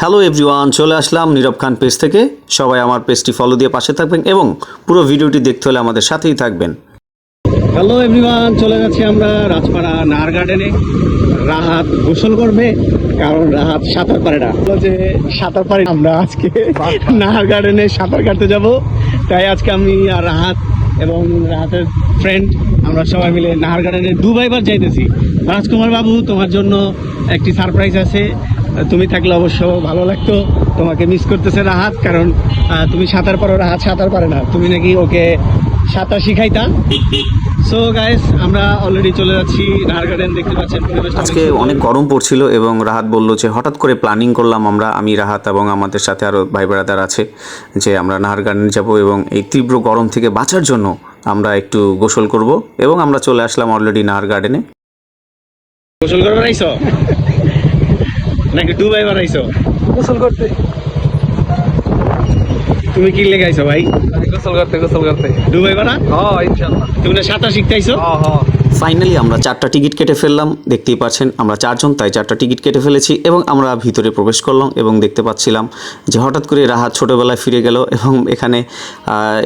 Hello everyone চলে আসলাম নীরব খান page থেকে। সবাই আমার পেজটি ফলো দিয়ে পাশে থাকবেন এবং পুরো ভিডিওটি দেখতে হলে আমাদের সাথেই থাকবেন। হ্যালো এভরিওয়ান চলে যাচ্ছি আমরা রাজপাড়া নাহার গার্ডেনে রাহাত গোসল করবে কারণ রাহাত সাঁতার পারে না। যে সাঁতার পারে না। আমরা আজকে নাহার গার্ডেনে সাঁতার কাটতে যাব। তাই আজকে আমি আর রাহাত এবং রাহাতের ফ্রেন্ড আমরা সবাই মিলে নাহার গার্ডেনে দুবাইবার যাইতেছি। রাজকুমার বাবু, তোমার জন্য একটি সারপ্রাইজ আছে। তুমি থাকলে অবশ্য ভালো লাগতো। তোমাকে মিস করতেছে রাহাত, কারণ তুমি সাঁতার পারো, রাহাত সাঁতার পারে না। তুমি নাকি ওকে সাঁতার শিখাইতা সো গাইস আমরা অলরেডি চলে যাচ্ছি। নাহার গার্ডেন দেখতে পাচ্ছেন আজকে অনেক গরম পড়ছিল এবং রাহাত বলল যে হঠাৎ করে প্ল্যানিং করলাম আমরা আমি রাহাত এবং আমাদের সাথে আরও ভাই ব্রাদার আছে যে আমরা নাহার গার্ডেনে যাব এবং এই তীব্র গরম থেকে বাঁচার জন্য আমরা একটু গোসল করব এবং আমরা চলে আসলাম অলরেডি নাহার গার্ডেনে গোসল করবার নাকি দুবাই বাড়াইছো গোসল করতে। তুমি কি লেগাইছো ভাই? গোসল করতে গোসল করতে। দুবাই না? হ্যাঁ ইনশাআল্লাহ। তুমি না সাঁতার শিখতেছো হ্যাঁ হ্যাঁ ফাইনালি আমরা চারটা টিকিট কেটে ফেললাম। দেখতেই পাচ্ছেন, আমরা চারজন, তাই চারটা টিকিট কেটে ফেলেছি এবং আমরা ভিতরে প্রবেশ করলাম এবং দেখতে পাচ্ছিলাম যে হঠাৎ করে রাহাত ছোটোবেলায় ফিরে গেল এবং এখানে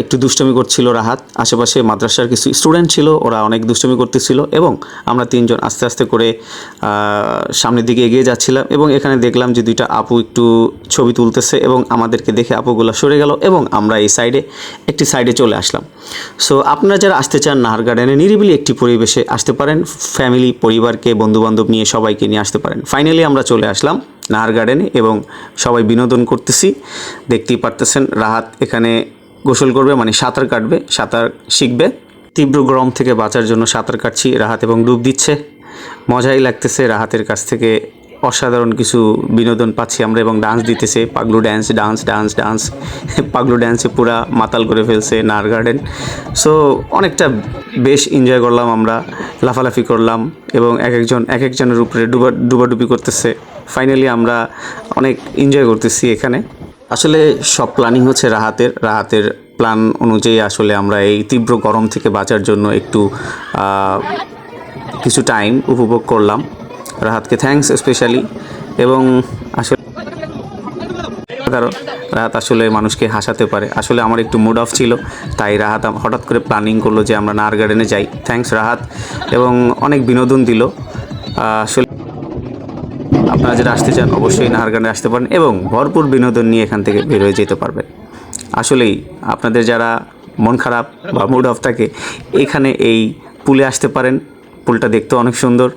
একটু দুষ্টমি করছিল রাহাত। আশেপাশে মাদ্রাসার কিছু স্টুডেন্ট ছিল, ওরা অনেক দুষ্টমি করতেছিল এবং আমরা তিনজন আস্তে আস্তে করে সামনের দিকে এগিয়ে যাচ্ছিলাম এবং এখানে দেখলাম যে দুইটা আপু একটু ছবি তুলতেছে এবং আমাদেরকে দেখে আপুগুলো সরে গেল এবং আমরা এই সাইডে একটি সাইডে চলে আসলাম। সো আপনারা যারা আসতে চান নাহার গার্ডেনে নিরিবিলি একটি পরিবেশে আসতে পারেন ফ্যামিলি পরিবারকে, বন্ধুবান্ধব নিয়ে সবাইকে নিয়ে আসতে পারেন। ফাইনালি আমরা চলে আসলাম নাহার গার্ডেনে এবং সবাই বিনোদন করতেছি। দেখতেই পারতেছেন রাহাত এখানে গোসল করবে মানে সাঁতার কাটবে, সাঁতার শিখবে। তীব্র গরম থেকে বাঁচার জন্য সাঁতার কাটছি রাহাত এবং ডুব দিচ্ছে। মজাই লাগতেছে রাহাতের কাছ থেকে অসাধারণ কিছু বিনোদন পাচ্ছি আমরা এবং ডান্স দিতেছে। Paglu dance dance dance dance Paglu ড্যান্সে পুরা মাতাল করে ফেলছে নার গার্ডেন সো অনেকটা বেশ এনজয় করলাম আমরা, লাফালাফি করলাম এবং এক একজন, এক একজনের উপরে ডুবা, ডুবাডুবি করতেছে। ফাইনালি আমরা অনেক এনজয় করতেছি এখানে। আসলে সব প্ল্যানিং হচ্ছে রাহাতের। রাহাতের প্ল্যান অনুযায়ী আসলে আমরা এই তীব্র গরম থেকে বাঁচার জন্য একটু কিছু টাইম উপভোগ করলাম। রাহাতকে থ্যাঙ্কস স্পেশালি এবং আসলে কারণ রাহাত আসলে মানুষকে হাসাতে পারে। আসলে আমার একটু মুড অফ ছিল, তাই রাহাত হঠাৎ করে প্ল্যানিং করল যে আমরা নার গার্ডেনে যাই। থ্যাঙ্কস রাহাত এবং অনেক বিনোদন দিল। আসলে আপনারা যারা আসতে চান অবশ্যই নাহার গার্ডেনে আসতে পারেন এবং ভরপুর বিনোদন নিয়ে এখান থেকে বের হয়ে যেতে পারবেন। আসলেই আপনাদের যারা মন খারাপ বা মুড অফ থাকে, এখানে এই পুলে আসতে পারেন। পুলটা দেখতে অনেক সুন্দর।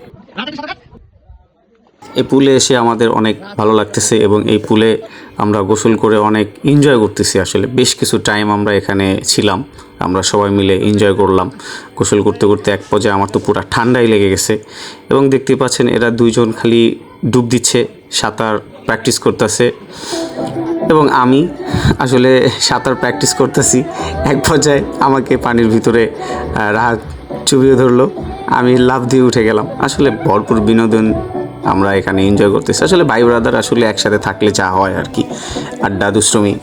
এই পুলে এসে আমাদের অনেক ভালো লাগতেছে এবং এই পুলে আমরা গোসল করে অনেক এনজয় করতেছি আসলে। বেশ কিছু টাইম আমরা এখানে ছিলাম, আমরা সবাই মিলে এনজয় করলাম। গোসল করতে করতে এক পর্যায়ে আমার তো পুরো ঠান্ডাই লেগে গেছে এবং দেখতে পাচ্ছেন এরা দুইজন খালি ডুব দিচ্ছে, সাঁতার প্র্যাকটিস করতেছে এবং আমি আসলে সাঁতার প্র্যাকটিস করতেছি। এক পর্যায়ে আমাকে পানির ভিতরে রাহাত চুবিয়ে ধরলো, আমি লাভ দিয়ে উঠে গেলাম। আসলে ভরপুর বিনোদন আমরা এখানে এনজয় করতেছি। আসলে ভাই ব্রাদার আসলে একসাথে থাকলে যা হয় আর কি, আড্ডা, দুষ্টমি।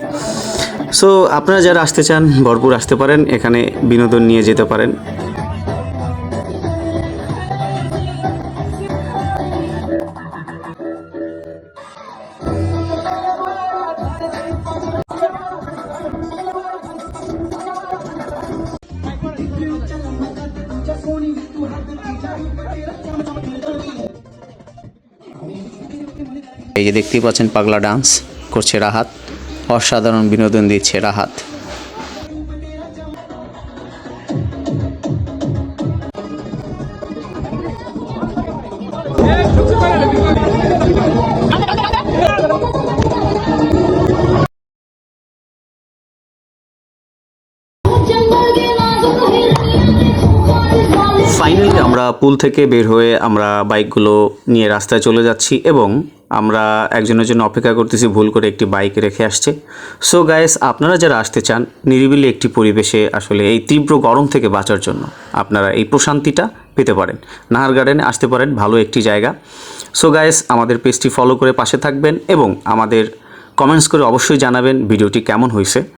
সো আপনারা যারা আসতে চান, ভরপুর আসতে পারেন, এখানে বিনোদন নিয়ে যেতে পারেন। এই যে দেখতেই পাচ্ছেন পাগলা ডান্স করছে রাহাত। অসাধারণ বিনোদন দিচ্ছে রাহাত। ফাইনালি আমরা পুল থেকে বের হয়ে আমরা বাইকগুলো নিয়ে রাস্তায় চলে যাচ্ছি এবং আমরা একজনের জন্য অপেক্ষা করতেছি, ভুল করে একটি বাইক রেখে আসছে। সো গায়েস আপনারা যারা আসতে চান, নিরিবিলি একটি পরিবেশে আসলে এই তীব্র গরম থেকে বাঁচার জন্য আপনারা এই প্রশান্তিটা পেতে পারেন। নাহার গার্ডেনে আসতে পারেন, ভালো একটি জায়গা। সো গায়েস আমাদের পেজটি ফলো করে পাশে থাকবেন এবং আমাদের কমেন্টস করে অবশ্যই জানাবেন ভিডিওটি কেমন হয়েছে।